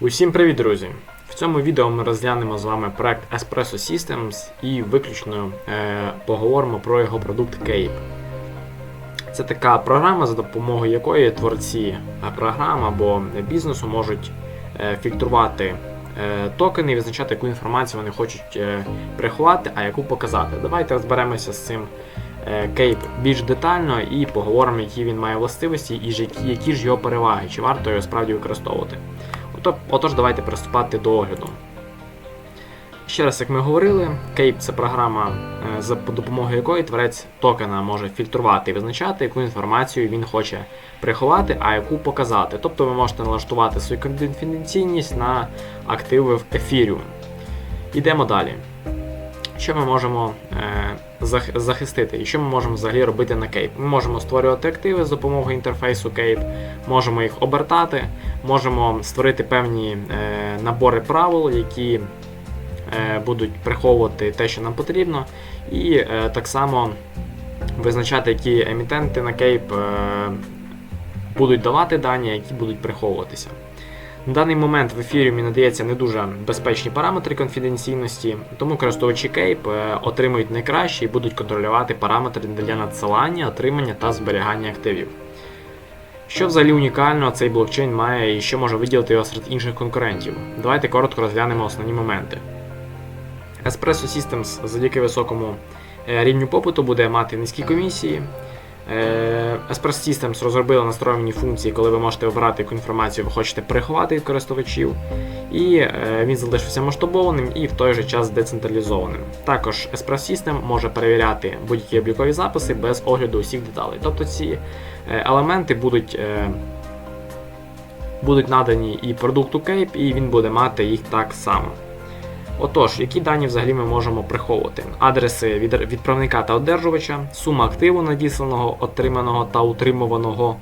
Усім привіт, друзі! В цьому відео ми розглянемо з вами проект Espresso Systems і виключно е, поговоримо про його продукт Cape. Це така програма, за допомогою якої творці е, програм або бізнесу можуть е, фільтрувати е, токени і визначати, яку інформацію вони хочуть е, приховати, а яку показати. Давайте розберемося з цим е, Cape більш детально і поговоримо, які він має властивості і які, які ж його переваги, чи варто його справді використовувати. Ото- Отож, давайте приступати до огляду. Ще раз, як ми говорили, Cape це програма, е, за допомогою якої творець токена може фільтрувати і визначати, яку інформацію він хоче приховати, а яку показати. Тобто ви можете налаштувати свою конфіденційність на активи в Ethereum. Йдемо далі. Що ми можемо е, захистити і що ми можемо взагалі робити на Cape? Ми можемо створювати активи за допомогою інтерфейсу Cape, можемо їх обертати, можемо створити певні е, набори правил, які е, будуть приховувати те, що нам потрібно, і так само визначати, які емітенти на е, будуть давати дані, які будуть приховуватися. На даний момент в ефіріумі надається не дуже безпечні параметри конфіденційності, тому користувачі Cape е, отримують найкращі і будуть контролювати параметри для надсилання, отримання та зберігання активів. Що взагалі унікально цей блокчейн має і що може виділити його серед інших конкурентів? Давайте коротко розглянемо основні моменти. Espresso Systems завдяки високому е, рівню попиту буде мати низькі комісії. Е, Espresso Systems розробили настроєні функції, коли ви можете обирати, яку інформацію ви хочете приховати від користувачів. І е, він залишився масштабованим і в той же час децентралізованим. Також Espresso System може перевіряти будь-які облікові записи без огляду усіх деталей. Тобто ці е, елементи будуть, е, будуть надані і продукту Cape, і він буде мати їх так само. Отож, які дані взагалі ми можемо приховувати? Адреси від відправника та одержувача, сума активу надісланого, отриманого та утримуваного.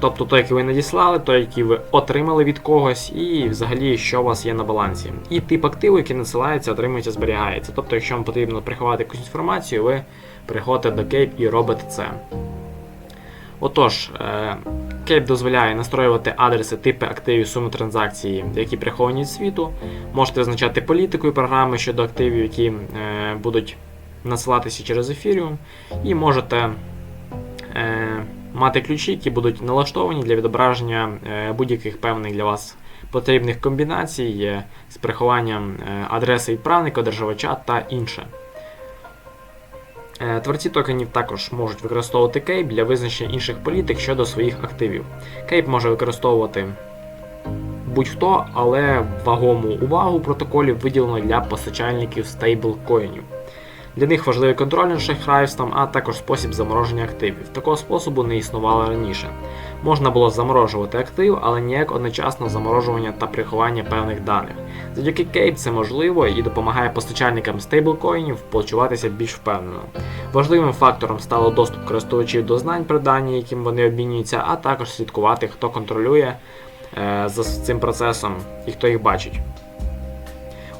Тобто той, який ви надіслали, той, який ви отримали від когось, і взагалі, що у вас є на балансі. І тип активу, який надсилається, отримується, зберігається. Тобто, якщо вам потрібно приховати якусь інформацію, ви приходите до Cape і робите це. Отож, е, Cape дозволяє настроювати адреси, типи активів, суми транзакцій, які приховані від світу. Можете визначати політику і програми щодо активів, які е, будуть насилатися через Ethereum. І можете е, мати ключі, які будуть налаштовані для відображення е, будь-яких певних для вас потрібних комбінацій е, з прихованням е, адреси відправника, одержувача та інше. Е, Творці токенів також можуть використовувати кейп для визначення інших політик щодо своїх активів. Кейп може використовувати будь-хто, але вагому увагу протоколів виділено для постачальників стейблкоїнів. Для них важливий контроль над шахрайством, а також спосіб замороження активів. Такого способу не існувало раніше. Можна було заморожувати актив, але ніяк одночасно заморожування та приховання певних даних. Завдяки Cape це можливо і допомагає постачальникам стейблкоїнів почуватися більш впевнено. Важливим фактором стало доступ користувачів до знань про дані, яким вони обмінюються, а також слідкувати, хто контролює е, за цим процесом і хто їх бачить.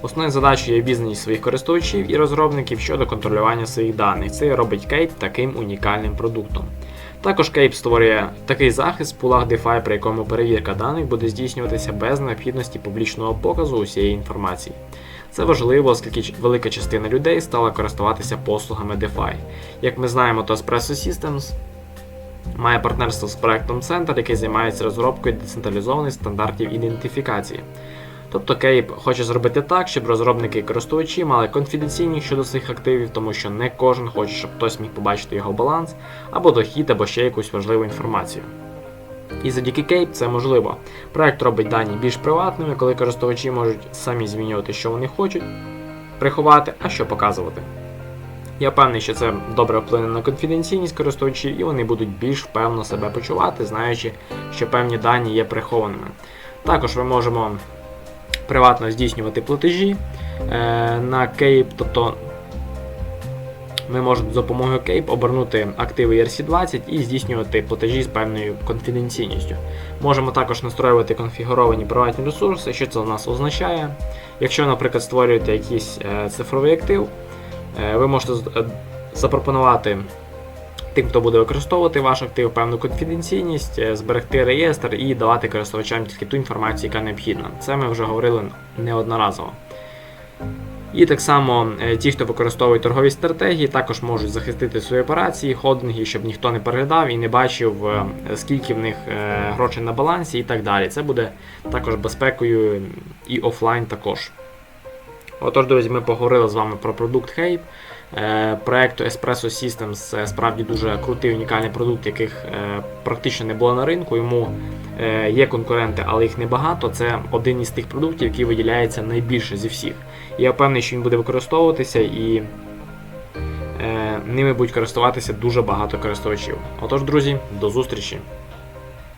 Основною задачею є обізнаність своїх користувачів і розробників щодо контролювання своїх даних. Це робить Cape таким унікальним продуктом. Також Cape створює такий захист в пулах DeFi, при якому перевірка даних буде здійснюватися без необхідності публічного показу усієї інформації. Це важливо, оскільки велика частина людей стала користуватися послугами DeFi. Як ми знаємо, то Espresso Systems має партнерство з проектом Center, який займається розробкою децентралізованих стандартів ідентифікації. Тобто Cape хоче зробити так, щоб розробники і користувачі мали конфіденційність щодо своїх активів, тому що не кожен хоче, щоб хтось міг побачити його баланс або дохід, або ще якусь важливу інформацію. І завдяки Cape це можливо. Проект робить дані більш приватними, коли користувачі можуть самі змінювати, що вони хочуть приховати, а що показувати. Я впевнений, що це добре вплине на конфіденційність користувачів, і вони будуть більш впевнено себе почувати, знаючи, що певні дані є прихованими. Також ми можемо приватно здійснювати платежі е, на Cape, тобто ми можемо за допомогою Cape обернути активи ERC20 і здійснювати платежі з певною конфіденційністю. Можемо також настроювати конфігуровані приватні ресурси, що це у нас означає. Якщо, наприклад, створюєте якийсь е, цифровий актив, е, ви можете запропонувати тим, хто буде використовувати ваш актив, певну конфіденційність, е, зберегти реєстр і давати користувачам тільки ту інформацію, яка необхідна. Це ми вже говорили неодноразово. І так само е, ті, хто використовує торгові стратегії, також можуть захистити свої операції, ходинги, щоб ніхто не переглядав і не бачив, е, скільки в них грошей на балансі і так далі. Це буде також безпекою і офлайн також. Отож, друзі, ми поговорили з вами про продукт Hape. Е, Проекту Espresso Systems це справді дуже крутий унікальний продукт, яких е, практично не було на ринку. Йому е, є конкуренти, але їх небагато. Це один із тих продуктів, який виділяється найбільше зі всіх. Я впевнений, що він буде використовуватися і ними будуть користуватися дуже багато користувачів. Отож, друзі, до зустрічі!